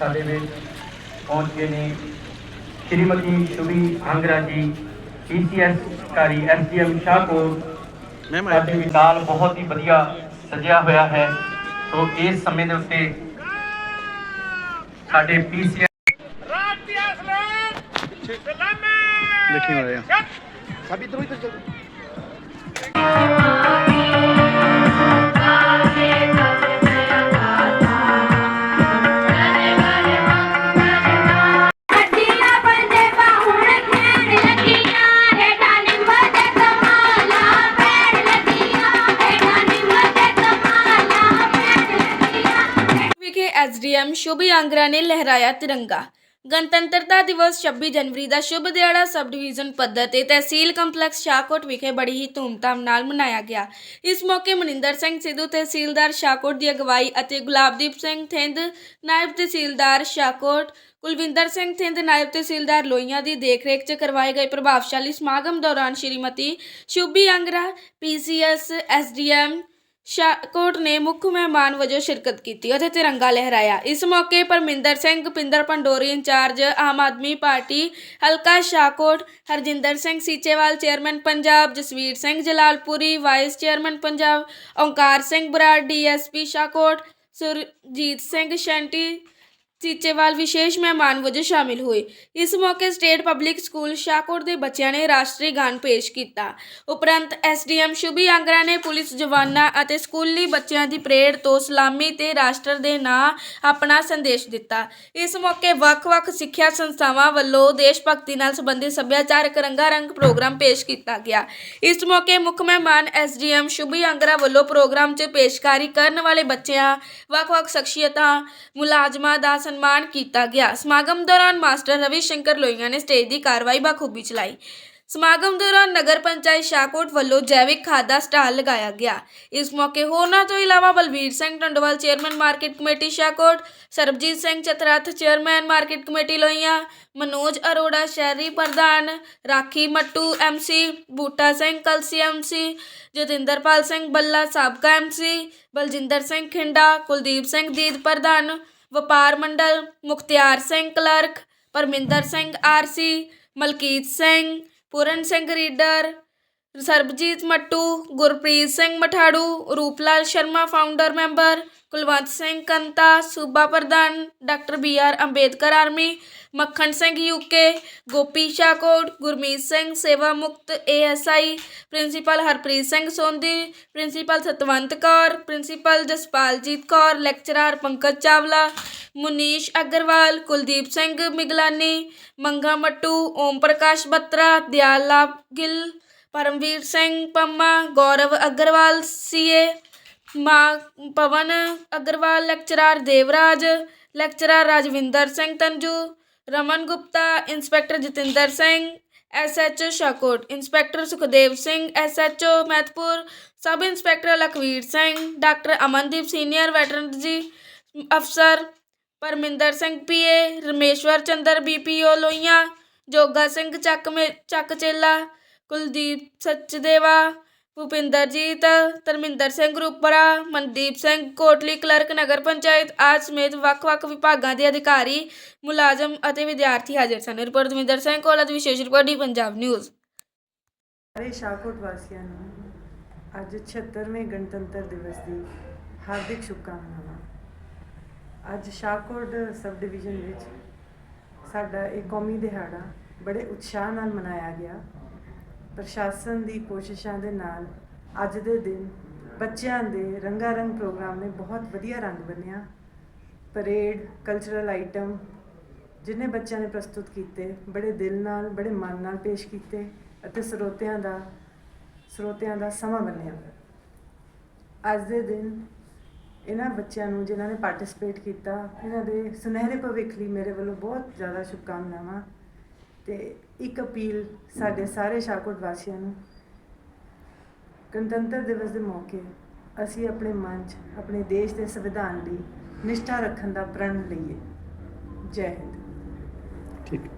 ਸਾਡੇ ਵਿੱਚ ਪਹੁੰਚ ਗਏ ਨੇ। ਸ਼੍ਰੀਮਤੀ ਸ਼ੁਭੀ ਆਂਗਰਾ ਜੀ ਪੀਸੀਐਸ ਕਾਰੀ ਐਸਡੀਐਮ ਸ਼ਾਹਕੋਟ ਮੈਮ ਸਾਡੇ ਵਿਸ਼ਾਲ ਬਹੁਤ ਹੀ ਵਧੀਆ ਸਜਿਆ ਹੋਇਆ ਹੈ। ਸੋ ਇਸ ਸਮੇਂ ਦੇ ਉੱਤੇ ਸਾਡੇ ਪੀਸੀਐਸ ਦੇਖੀ ਮਾਰੇ ਸਭ ਇਧਰੋਂ ਇਧਰ ਚੱਲ। ਵਿਖੇ ਐਸਡੀਐਮ ਸ਼ੁਭ ਆਂਗਰਾ ਨੇ ਲਹਿਰਾਇਆ ਤਿਰੰਗਾ। ਗਣਤੰਤਰਤਾ ਦਿਵਸ 26 ਜਨਵਰੀ ਦਾ ਸ਼ੁਭ ਦਿਹਾੜਾ ਸਬ ਡਿਵੀਜ਼ਨ ਪੱਧਰ ਤੇ ਤਹਿਸੀਲ ਕੰਪਲੈਕਸ ਸ਼ਾਹਕੋਟ ਵਿਖੇ ਬੜੀ ਹੀ ਧੂਮਧਾਮ ਨਾਲ ਮਨਾਇਆ ਗਿਆ। ਇਸ ਮੌਕੇ ਮਨਿੰਦਰ ਸਿੰਘ ਸਿੱਧੂ ਤਹਿਸੀਲਦਾਰ ਸ਼ਾਹਕੋਟ ਦੀ ਅਗਵਾਈ ਅਤੇ ਗੁਲਾਬਦੀਪ ਸਿੰਘ ਥਿੰਦ, ਨਾਇਬ ਤਹਿਸੀਲਦਾਰ ਸ਼ਾਹਕੋਟ, ਕੁਲਵਿੰਦਰ ਸਿੰਘ ਥਿੰਦ, ਨਾਇਬ ਤਹਿਸੀਲਦਾਰ ਲੋਈਆਂ ਦੀ ਦੇਖਰੇਖ 'ਚ ਕਰਵਾਏ ਗਏ ਪ੍ਰਭਾਵਸ਼ਾਲੀ ਸਮਾਗਮ ਦੌਰਾਨ ਸ਼੍ਰੀਮਤੀ ਸ਼ੁਭੀ ਆਂਗਰਾ ਪੀਸੀਐਸ, ਐਸਡੀਐਮ ਸ਼ਾਹਕੋਟ ਨੇ ਮੁੱਖ ਮਹਿਮਾਨ ਵਜੋਂ ਸ਼ਿਰਕਤ ਕੀਤੀ ਅਤੇ ਤਿਰੰਗਾ ਲਹਿਰਾਇਆ। ਇਸ ਮੌਕੇ ਪਰਮਿੰਦਰ ਸਿੰਘ, ਪਿੰਦਰ ਪੰਡੋਰੀ ਇੰਚਾਰਜ, ਆਮ ਆਦਮੀ ਪਾਰਟੀ, ਹਲਕਾ Shahkot, Harjinder Singh Seechewal, chairman Punjab, Jasveer Singh Jalalpuri, vice chairman Punjab, Onkar Singh Brar, DSP Shahkot, Surjit Singh Shanty Seechewal ਵਿਸ਼ੇਸ਼ ਮਹਿਮਾਨ ਵਜੋਂ ਸ਼ਾਮਿਲ ਹੋਏ। ਇਸ ਮੌਕੇ ਸਟੇਟ ਪਬਲਿਕ ਸਕੂਲ ਸ਼ਾਹਕੋਟ ਦੇ ਬੱਚਿਆਂ ਨੇ ਰਾਸ਼ਟਰੀ ਗਾਨ ਪੇਸ਼ ਕੀਤਾ। ਉਪਰੰਤ ਐਸਡੀਐਮ ਸ਼ੁਭੀ ਆਂਗਰਾ ਨੇ ਪੁਲਿਸ ਜਵਾਨਾਂ ਅਤੇ ਸਕੂਲੀ ਬੱਚਿਆਂ ਦੀ ਪਰੇਡ ਤੋਂ ਸਲਾਮੀ ਤੇ ਰਾਸ਼ਟਰ ਦੇ ਨਾਂ ਆਪਣਾ ਸੰਦੇਸ਼ ਦਿੱਤਾ। ਇਸ ਮੌਕੇ ਵੱਖ-ਵੱਖ ਸਿੱਖਿਆ ਸੰਸਥਾਵਾਂ ਵੱਲੋਂ ਦੇਸ਼ ਭਗਤੀ ਨਾਲ ਸੰਬੰਧਿਤ ਸੱਭਿਆਚਾਰਕ ਰੰਗਾਰੰਗ ਪ੍ਰੋਗਰਾਮ ਪੇਸ਼ ਕੀਤਾ ਗਿਆ। ਇਸ ਮੌਕੇ ਮੁੱਖ ਮਹਿਮਾਨ ਐਸਡੀਐਮ ਸ਼ੁਭੀ ਆਂਗਰਾ ਵੱਲੋਂ ਪ੍ਰੋਗਰਾਮ 'ਚ ਪੇਸ਼ਕਾਰੀ ਕਰਨ ਵਾਲੇ ਬੱਚਿਆਂ, ਵੱਖ-ਵੱਖ ਸ਼ਖਸੀਅਤਾਂ, ਮੁਲਾਜ਼ਮਾਂ ਦਾ ਸਨਮਾਨ ਕੀਤਾ ਗਿਆ। ਸਮਾਗਮ ਦੌਰਾਨ ਮਾਸਟਰ ਰਵੀ ਸ਼ੰਕਰ ਲੋਹੀਆਂ ਨੇ ਸਟੇਜ ਦੀ ਕਾਰਵਾਈ ਬਖੂਬੀ ਚਲਾਈ। ਸਮਾਗਮ ਦੌਰਾਨ ਨਗਰ ਪੰਚਾਇਤ ਸ਼ਾਹਕੋਟ ਵੱਲੋਂ ਜੈਵਿਕ ਖਾਦ ਦਾ ਸਟਾਲ ਲਗਾਇਆ ਗਿਆ। ਇਸ ਮੌਕੇ ਹੋਰਨਾਂ ਤੋਂ ਇਲਾਵਾ Balvir Singh Tandwal, chairman market committee Shahkot, Sarabjit Singh Chatrath, chairman market committee Lohian, Manoj Arora, ਸ਼ਹਿਰੀ ਪ੍ਰਧਾਨ ਰਾਖੀ ਮੱਟੂ ਐਮਸੀ ਬੂਟਾ ਸਿੰਘ, ਕਲਸੀ ਐਮਸੀ ਜਤਿੰਦਰਪਾਲ ਸਿੰਘ ਬੱਲਾ, ਸਾਬਕਾ ਐਮਸੀ ਬਲਜਿੰਦਰ ਸਿੰਘ ਖਿੰਡਾ, ਕੁਲਦੀਪ ਸਿੰਘ ਦੀਦ ਪ੍ਰਧਾਨ ਵਪਾਰ ਮੰਡਲ Mukhtiar Singh clerk Parminder Singh RC Malkit Singh Puran Singh reader Sarabjit Mattu Gurpreet Singh Matharu Ruplal Sharma founder member Kulwant Singh ਕੰਤਾ ਸੂਬਾ ਪ੍ਰਧਾਨ doctor B R Ambedkar army Makhan Singh UK Gopi Shahkot Gurmeet Singh ਸੇਵਾ ਮੁਕਤ ASI principal Harpreet Singh Sondhi principal Satwant Kaur principal Jaspaljit Kaur lecturer Pankaj Chawla Munish Aggarwal Kuldeep Singh Miglani Manga Mattu Om ਪ੍ਰਕਾਸ਼ ਬੱਤਰਾ ਦਿਆਲਾ Gill Paramvir Singh Pamma, Gaurav Aggarwal CA ਮਾ Pawan Aggarwal, lecturer Devraj, lecturer Rajwinder Singh Tanju, Raman Gupta, inspector Jatinder Singh SHO Shahkot, inspector Sukhdev Singh SHO Mehatpur, sub inspector Lakhvir Singh, doctor Amandeep senior veterinary ਅਫਸਰ Parminder Singh PA Rameshwar Chander BPO Lohian Joga Singh Chak ਮੇ Chak Chela Kuldeep Sachdeva, Bhupinderjit, Dharminder Singh Rupra Mandeep Singh Kotli, clerk ਨਗਰ ਪੰਚਾਇਤ ਆਦਿ ਸਮੇਤ ਵੱਖ-ਵੱਖ ਵਿਭਾਗਾਂ ਦੇ ਅਧਿਕਾਰੀ, ਮੁਲਾਜ਼ਮ ਅਤੇ ਵਿਦਿਆਰਥੀ ਹਾਜ਼ਰ ਸਨ। ਰਿਪੋਰਟ ਦਵਿੰਦਰ ਸਿੰਘ ਕੋਲਾ ਦੀ ਵਿਸ਼ੇਸ਼ ਰਿਪੋਰਟ ਡੀ ਪੰਜਾਬ ਨਿਊਜ਼। ਸਾਰੇ ਸ਼ਾਹਕੋਟ ਵਾਸੀਆਂ ਨੂੰ ਅੱਜ 76ਵੇਂ ਗਣਤੰਤਰ ਦਿਵਸ ਦੀ ਹਾਰਦਿਕ ਸ਼ੁਭਕਾਮਨਾਵਾਂ। ਅੱਜ ਸ਼ਾਹਕੋਟ ਸਬ ਡਿਵੀਜ਼ਨ ਵਿੱਚ ਸਾਡਾ ਇਹ ਕੌਮੀ ਦਿਹਾੜਾ ਬੜੇ ਉਤਸ਼ਾਹ ਨਾਲ ਮਨਾਇਆ ਗਿਆ। ਪ੍ਰਸ਼ਾਸਨ ਦੀ ਕੋਸ਼ਿਸ਼ਾਂ ਦੇ ਨਾਲ ਅੱਜ ਦੇ ਦਿਨ ਬੱਚਿਆਂ ਦੇ ਰੰਗਾਰੰਗ ਪ੍ਰੋਗਰਾਮ ਨੇ ਬਹੁਤ ਵਧੀਆ ਰੰਗ ਬੰਨਿਆ। ਪਰੇਡ ਕਲਚਰਲ ਆਈਟਮ ਜਿਨੇ ਬੱਚਿਆਂ ਨੇ ਪ੍ਰਸਤੁਤ ਕੀਤੇ, ਬੜੇ ਦਿਲ ਨਾਲ, ਬੜੇ ਮਨ ਨਾਲ ਪੇਸ਼ ਕੀਤੇ ਅਤੇ ਸਰੋਤਿਆਂ ਦਾ ਸਰੋਤਿਆਂ ਦਾ ਸਮਾਂ ਬੰਨਿਆ। ਅੱਜ ਦੇ ਦਿਨ ਇਹਨਾਂ ਬੱਚਿਆਂ ਨੂੰ ਜਿਨ੍ਹਾਂ ਨੇ ਪਾਰਟਿਸਿਪੇਟ ਕੀਤਾ, ਇਹਨਾਂ ਦੇ ਸੁਨਹਿਰੇ ਭਵਿੱਖ ਲਈ ਮੇਰੇ ਵੱਲੋਂ ਬਹੁਤ ਜ਼ਿਆਦਾ ਸ਼ੁਭਕਾਮਨਾਵਾਂ। ਤੇ ਇੱਕ ਅਪੀਲ ਸਾਡੇ ਸਾਰੇ ਸ਼ਾਹਕੋਟ ਵਾਸੀਆਂ ਨੂੰ, ਗਣਤੰਤਰ ਦਿਵਸ ਦੇ ਮੌਕੇ ਅਸੀਂ ਆਪਣੇ ਮਨ 'ਚ, ਆਪਣੇ ਦੇਸ਼ ਦੇ ਸੰਵਿਧਾਨ ਲਈ ਨਿਸ਼ਠਾ ਰੱਖਣ ਦਾ ਪ੍ਰਣ ਲਈਏ। ਜੈ ਹਿੰਦ। ਠੀਕ।